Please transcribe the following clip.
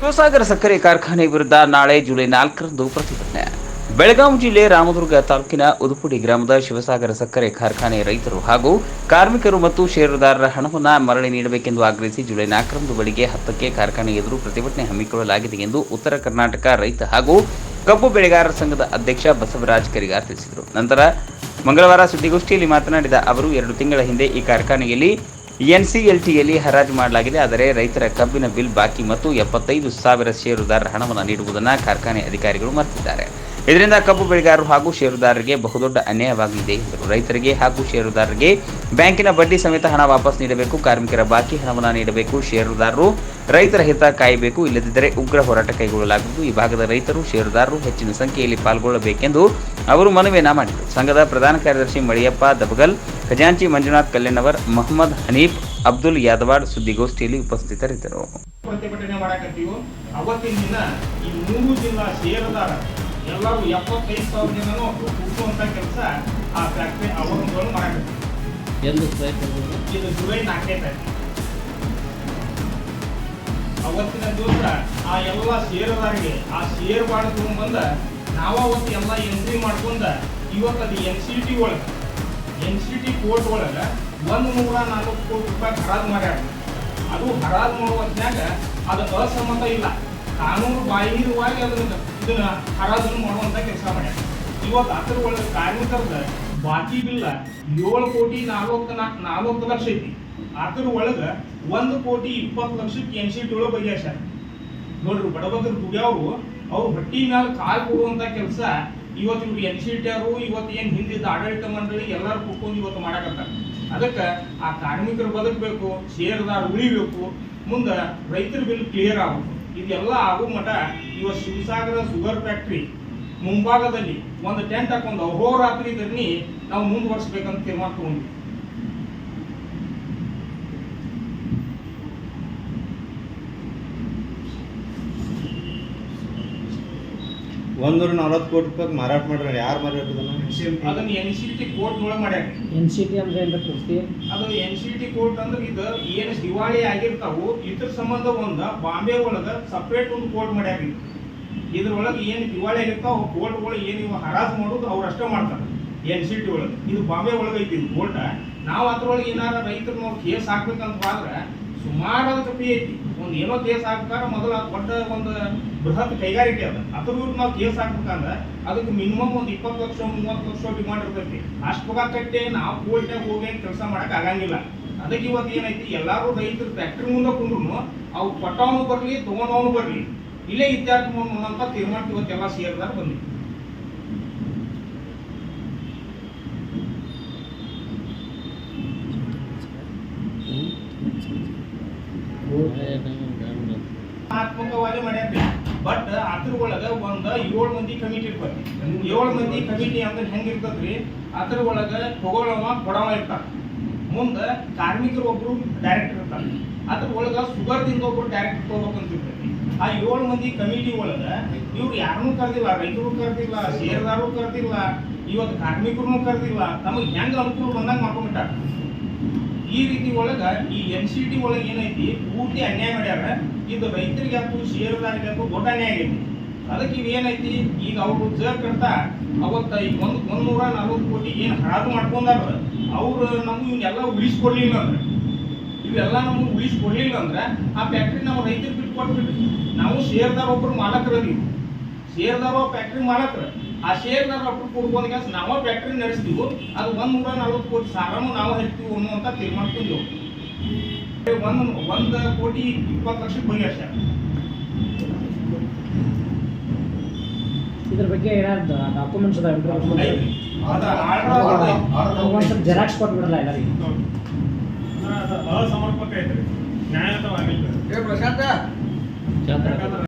ಶಿವಸಾಗರ ಸಕ್ಕರೆ ಕಾರ್ಖಾನೆ ವಿರುದ್ಧ ನಾಳೆ ಜುಲೈ ನಾಲ್ಕರಂದು ಪ್ರತಿಭಟನೆ. ಬೆಳಗಾವಿ ಜಿಲ್ಲೆ ರಾಮದುರ್ಗ ತಾಲೂಕಿನ ಉದುಪುಡಿ ಗ್ರಾಮದ ಶಿವಸಾಗರ ಸಕ್ಕರೆ ಕಾರ್ಖಾನೆ ರೈತರು ಹಾಗೂ ಕಾರ್ಮಿಕರು ಮತ್ತು ಷೇರುದಾರರ ಹಣವನ್ನು ಮರಳಿ ನೀಡಬೇಕೆಂದು ಆಗ್ರಹಿಸಿ ಜುಲೈ ನಾಲ್ಕರಂದು ಬೆಳಿಗ್ಗೆ ಹತ್ತಕ್ಕೆ ಕಾರ್ಖಾನೆ ಎದುರು ಪ್ರತಿಭಟನೆ ಹಮ್ಮಿಕೊಳ್ಳಲಾಗಿದೆ ಎಂದು ಉತ್ತರ ಕರ್ನಾಟಕ ರೈತ ಹಾಗೂ ಕಬ್ಬು ಬೆಳೆಗಾರರ ಸಂಘದ ಅಧ್ಯಕ್ಷ ಬಸವರಾಜ್ ಕರಿಗಾರ್ ತಿಳಿಸಿದರು. ನಂತರ ಮಂಗಳವಾರ ಸುದ್ದಿಗೋಷ್ಠಿಯಲ್ಲಿ ಮಾತನಾಡಿದ ಅವರು, ಎರಡು ತಿಂಗಳ ಹಿಂದೆ ಈ ಕಾರ್ಖಾನೆಯಲ್ಲಿ ಎನ್ಸಿಎಲ್ಟಿಯಲ್ಲಿ ಹರಾಜು ಮಾಡಲಾಗಿದೆ. ಆದರೆ ರೈತರ ಕಬ್ಬಿನ ಬಿಲ್ ಬಾಕಿ ಮತ್ತು ಎಪ್ಪತ್ತೈದು ಸಾವಿರ ಷೇರುದಾರರ ಹಣವನ್ನು ನೀಡುವುದನ್ನು ಕಾರ್ಖಾನೆ ಅಧಿಕಾರಿಗಳು ಮರೆತಿದ್ದಾರೆ. ಇದರಿಂದ ಕಬ್ಬು ಬೆಳೆಗಾರರು ಹಾಗೂ ಷೇರುದಾರರಿಗೆ ಬಹುದೊಡ್ಡ ಅನ್ಯಾಯವಾಗಲಿದೆ ಎಂದರು. ರೈತರಿಗೆ ಹಾಗೂ ಷೇರುದಾರರಿಗೆ ಬ್ಯಾಂಕಿನ ಬಡ್ಡಿ ಸಮೇತ ಹಣ ವಾಪಸ್ ನೀಡಬೇಕು, ಕಾರ್ಮಿಕರ ಬಾಕಿ ಹಣವನ್ನು ನೀಡಬೇಕು, ಷೇರುದಾರರು ರೈತರ ಹಿತ ಕಾಯಬೇಕು, ಇಲ್ಲದಿದ್ದರೆ ಉಗ್ರ ಹೋರಾಟ ಕೈಗೊಳ್ಳಲಾಗುವುದು. ಈ ಭಾಗದ ರೈತರು ಷೇರುದಾರರು ಹೆಚ್ಚಿನ ಸಂಖ್ಯೆಯಲ್ಲಿ ಪಾಲ್ಗೊಳ್ಳಬೇಕೆಂದು ಅವರು ಮನವಿಯನ್ನ ಮಾಡಿದರು. ಸಂಘದ ಪ್ರಧಾನ ಕಾರ್ಯದರ್ಶಿ ಮಳಿಯಪ್ಪ ದಬಗಲ್ ಖಜಾಂಚಿ ಮಂಜುನಾಥ್ ಕಲ್ಯಾಣವರ್ ಮೊಹಮ್ಮದ್ ಹನೀಫ್ ಅಬ್ದುಲ್ ಯಾದವಾಡ್ ಸುದ್ದಿಗೋಷ್ಠಿಯಲ್ಲಿ ಉಪಸ್ಥಿತರಿದ್ದರು. ಪ್ರತಿಭಟನೆ ಮಾಡಕತ್ತೀವಿ? ಅವತ್ತಿನ ದಿನ ಈ ಮೂರು ಜಿಲ್ಲಾ ಷೇರುದಾರ ಎಲ್ಲರೂ ಎಪ್ಪತ್ತೈದು ಸಾವಿರ ಜನನು ಹುಟ್ಟುವಂತ ಕೆಲಸ ಆ ಫ್ಯಾಕ್ಟ್ರಿ ಅವರೊಂದು ಮಾಡಕತ್ತೀವಿ ಎಂದು ಸ್ಟ್ರೈಕ್ ಮಾಡಿದ್ರು? ಇದು ಜುಲೈ ನಾಲ್ಕನೇ ತಾರೀಕು. ಅವತ್ತಿನ ದಿವಸ ಆ ಎಲ್ಲ ಷೇರುದಾರಿಗೆ ಆ ಷೇರ್ ಬಾಡ್ ತಗೊಂಡ್ಬಂದ ನಾವ ಅವತ್ತು ಎಲ್ಲ ಎಂಟ್ರಿ ಮಾಡ್ಕೊಂಡ ಇವತ್ತು ಅದು ಎನ್ ಸಿ ಟಿ ಒಳಗೆ ಎನ್ ಸಿ ಟಿ ಕೋರ್ಟ್ ಒಳಗೆ ಒಂದು ನೂರ ನಾಲ್ಕು ಕೋಟಿ ರೂಪಾಯಿ ಹರಾಜು ಮಾಡ್ಯಾರ. ಅದು ಹರಾಜು ಮಾಡೋ ಹೊತ್ನ್ಯಾಗ ಅದು ಅಸಮ್ಮತ ಇಲ್ಲ. ಕಾನೂನು ಬಾಹಿರವಾಗಿ ಅದನ್ನ ಇದನ್ನ ಹರಾಜನ್ನು ಮಾಡುವಂಥ ಕೆಲಸ ಮಾಡ್ಯಾರ. ಇವತ್ತು ಅದರ ಒಳಗೆ ಕಾರ್ಮಿಕರದ ಬಾಕಿ ಬಿಲ್ಲ ಏಳು ಕೋಟಿ ನಾಲ್ಕು ನಾಲ್ಕು ಲಕ್ಷ ಐತಿ. ಅದ್ರ ಒಳಗೆ ಒಂದು ಕೋಟಿ ಇಪ್ಪತ್ತು ಲಕ್ಷಕ್ಕೆ ಎನ್ ಸಿ ಟಿ ಒಳಗೆ ಬಗೆಹರಿಸ್ಯಾರ. ನೋಡ್ರಿ ಬಡಬಗ್ಗರು ದುಡಿಯವರು ಅವ್ರು ಹೊಟ್ಟಿ ಮ್ಯಾಲ ಕಾಲು ಕೊಡುವಂತ ಕೆಲಸ ಇವತ್ತು ಇವ್ರು ಎನ್ ಸಿ ಟಿ ಅವರು ಇವತ್ತು ಏನು ಹಿಂದಿದ್ದ ಆಡಳಿತ ಮಂಡಳಿ ಎಲ್ಲರೂ ಕೂತ್ಕೊಂಡು ಇವತ್ತು ಮಾಡಕತ್ತಾರ. ಅದಕ್ಕೆ ಆ ಕಾರ್ಮಿಕರು ಬದುಕಬೇಕು, ಷೇರುದಾರ ಉಳಿಬೇಕು, ಮುಂದೆ ರೈತರ ಬಿಲ್ ಕ್ಲಿಯರ್ ಆಗಬೇಕು. ಇದೆಲ್ಲ ಆಗೋ ಮಠ ಇವತ್ತು ಶಿವಸಾಗರ ಶುಗರ್ ಫ್ಯಾಕ್ಟ್ರಿ ಮುಂಭಾಗದಲ್ಲಿ ಒಂದು ಟೆಂಟ್ ಹಾಕೊಂಡು ಅಹೋರಾತ್ರಿ ಧರಣಿ ನಾವು ಮುಂದುವರ್ಸ್ಬೇಕಂತ ತೀರ್ಮಾನ ತಗೊಂಡ್ವಿ. ಒಂದೂರ ನಲವತ್ತು ಕೋಟಿ ರೂಪಾಯಿ ಮಾರಾಟ ಮಾಡ್ರಿ ಯಾರು ಮಾರಾಟ ಅದನ್ನ ಎನ್ ಸಿ ಟಿ ಕೋರ್ಟ್ ಒಳಗೆ ಮಾಡ್ಯಾರ. ಎನ್ ಸಿ ಟಿ ಅಂದ್ರೆ ಏನ್ರಿ ಪೂರ್ತಿ ಅದು ಎನ್ ಸಿ ಟಿ ಕೋರ್ಟ್ ಅಂದ್ರೆ ಇದು ಏನು ದಿವಾಳಿ ಆಗಿರ್ತಾವು. ಇದ್ರ ಸಂಬಂಧ ಒಂದು ಬಾಂಬೆ ಒಳಗೆ ಸಪ್ರೇಟ್ ಒಂದು ಕೋರ್ಟ್ ಮಾಡ್ಯಾರ ಇದು. ಇದ್ರೊಳಗೆ ಏನು ದಿವಾಳಿ ಆಗಿರ್ತಾವ ಕೋರ್ಟ್ಗಳು ಏನು ಇವ ಹರಾಜು ಮಾಡೋದು ಅವ್ರು ಅಷ್ಟೇ ಮಾಡ್ತಾರೆ. ಎನ್ ಸಿ ಟಿ ಒಳಗೆ. ಇದು ಬಾಂಬೆ ಒಳಗೆ ಐತಿ ಇದು ಕೋರ್ಟ್. ನಾವು ಅದ್ರೊಳಗೆ ಏನಾರ ರೈತರು ನಾವು ಕೇಸ್ ಹಾಕ್ಬೇಕಂತ ಆದ್ರೆ ಸುಮಾರು ಅದಕ್ಕೆ ಪಿ ಐತಿ. ಒಂದು ಏನೋ ಕೇಸ್ ಹಾಕ್ತಾರ ಮೊದಲ ದೊಡ್ಡ ಒಂದು ಬೃಹತ್ ಕೈಗಾರಿಕೆ ಅದ. ಅದ್ರ ವಿರುದ್ಧ ನಾವು ಕೇಸ್ ಹಾಕ್ಬೇಕಂದ್ರೆ ಅದಕ್ಕೆ ಮಿನಿಮಮ್ ಒಂದು ಇಪ್ಪತ್ತು ಲಕ್ಷ ಮೂವತ್ತು ಲಕ್ಷ ಡಿಮಾಂಡ್ ಇರ್ತೈತಿ. ಅಷ್ಟು ಪಗಾರ್ ಕಟ್ಟೆ ನಾವು ಕೋರ್ಟ್ನಾಗ ಹೋಗಿ ಕೆಲಸ ಮಾಡಕ್ ಆಗಂಗಿಲ್ಲ. ಅದಕ್ಕೆ ಇವತ್ತು ಏನೈತಿ, ಎಲ್ಲಾರು ರೈತರು ಫ್ಯಾಕ್ಟ್ರಿ ಮುಂದೆ ಕುಂದ್ರು ಅವು ಕೊಟ್ಟವನು ಬರ್ಲಿ, ತೊಗೊಂಡವನು ಬರ್ಲಿ. ಇಲ್ಲೇ ಇತ್ಯರ್ಥ ಅಂತ ತೀರ್ಮಾನ ಇವತ್ತೆಲ್ಲ ಸೇರಿದಾಗ ಬಂದಿವಿ ಆತ್ಮಕವಾಗಿ ಮಾಡ್ಯಾರ್ರಿ ಬಟ್ ಅದ್ರ ಒಳಗ ಒಂದ ಏಳು ಮಂದಿ ಕಮಿಟಿ ಇರ್ಬೇಕು ಏಳು ಮಂದಿ ಕಮಿಟಿ ಅಂದ್ರೆ ಹೆಂಗ್ ಇರ್ತದ್ರಿ? ಅದ್ರ ಒಳಗ ತಗೊಳ್ಳವ ಕೊಡವ ಇರ್ತಾರ. ಮುಂದೆ ಕಾರ್ಮಿಕರು ಒಬ್ರು ಡೈರೆಕ್ಟ್ ಇರ್ತಾರ. ಅದ್ರ ಒಳಗ ಸುಗರ್ದಿಂದ ಒಬ್ರು ಡೈರೆಕ್ಟ್ ತಗೋಬೇಕಂತ ಇರ್ತೈತಿ. ಆ ಏಳು ಮಂದಿ ಕಮಿಟಿ ಒಳಗ ಇವ್ರು ಯಾರನ್ನೂ ಕರೆದಿಲ್ಲ, ರೈತರು ಕರೆದಿಲ್ಲ, ಷೇರ್ದಾರರು ಕರೆದಿಲ್ಲ, ಇವತ್ತು ಕಾರ್ಮಿಕರನ್ನು ಕರೆದಿಲ್ಲ, ತಮಗೆ ಹೆಂಗೆ ಅನುಕೂಲ ಬಂದಂಗೆ ಮಾಡ್ಕೊಂಡ್ಬಿಟ್ಟಾರ ಈ ರೀತಿ ಒಳಗ ಈ ಎನ್ ಸಿ ಟಿ ಒಳಗೆ ಏನೈತಿ, ಪೂರ್ತಿ ಅನ್ಯಾಯ ಮಾಡ್ಯಾರ. ಇದು ರೈತರಿಗೆ ಆಯ್ತು ಷೇರುದಾರಿಗೆ ಆಯ್ತು ದೊಡ್ಡ ಅನ್ಯಾಯ ಆಗೈತಿ. ಅದಕ್ಕೆ ಇವೇನೈತಿ ಈಗ ಅವರು ಜ ಕಟ್ತಾ ಅವತ್ತ ಈಗ ಒಂದು ಒಂದೂರ ನಲ್ವತ್ತು ಕೋಟಿ ಏನು ಹಾಳು ಮಾಡ್ಕೊಂಡಾರ, ಅವ್ರು ನಮ್ಗೆ ಇವನ್ನೆಲ್ಲ ಉಳಿಸ್ಕೊಡ್ಲಿಲ್ಲ ಅಂದ್ರೆ ಇವೆಲ್ಲ ನಮ್ಗೆ ಉಳಿಸ್ಕೊಡ್ಲಿಲ್ಲ ಅಂದ್ರೆ ಆ ಫ್ಯಾಕ್ಟ್ರಿ ನಾವು ರೈತರಿಗೆ ಬಿಟ್ಟು ಕೊಟ್ಬಿಟ್ಟು ನಾವು ಷೇರ್ದಾರ ಒಬ್ರು ಮಾಲಕರದೀವಿ. ಷೇರ್ದಾರ ಫ್ಯಾಕ್ಟ್ರಿ ಮಾಲಕರ. ಆ ಶೇರ್ ಒಬ್ರು ಕೊಡ್ಬೋದು ಕೆಲಸ ನಾವ ಫ್ಯಾಕ್ಟ್ರಿ ನಡೆಸ್ತೀವಿ ಅದು ಒಂದ್ ನೂರ ನಲ್ವತ್ತು ಕೋಟಿ ಸಾಲನು ನಾವು ಹರಿತೀವಿ ಅನ್ನುವಂತ ತೀರ್ಮಾನ ಒಂದು ಒಂದ್ ಕೋಟಿ ಇಪ್ಪತ್ತು ಲಕ್ಷ ಬಗೆಹರ್ಸ್ಯಾರ ಇದ್ರ ಬಗ್ಗೆ ಏನಾದ್ರು ಡಾಕ್ಯುಮೆಂಟ್ಸ್ ಅದಾವ? ಜೆರಾಕ್ಸ್ ಕೊಟ್ಬಿಡಲ್ಲ ಎಲ್ಲರಿಗೆ. ಅದು ಅಸಮರ್ಪಕ ಐತ್ರಿ. ನ್ಯಾಯಯುತವಾಗಿಲ್ಲ ಯಾಕಂದ್ರೆ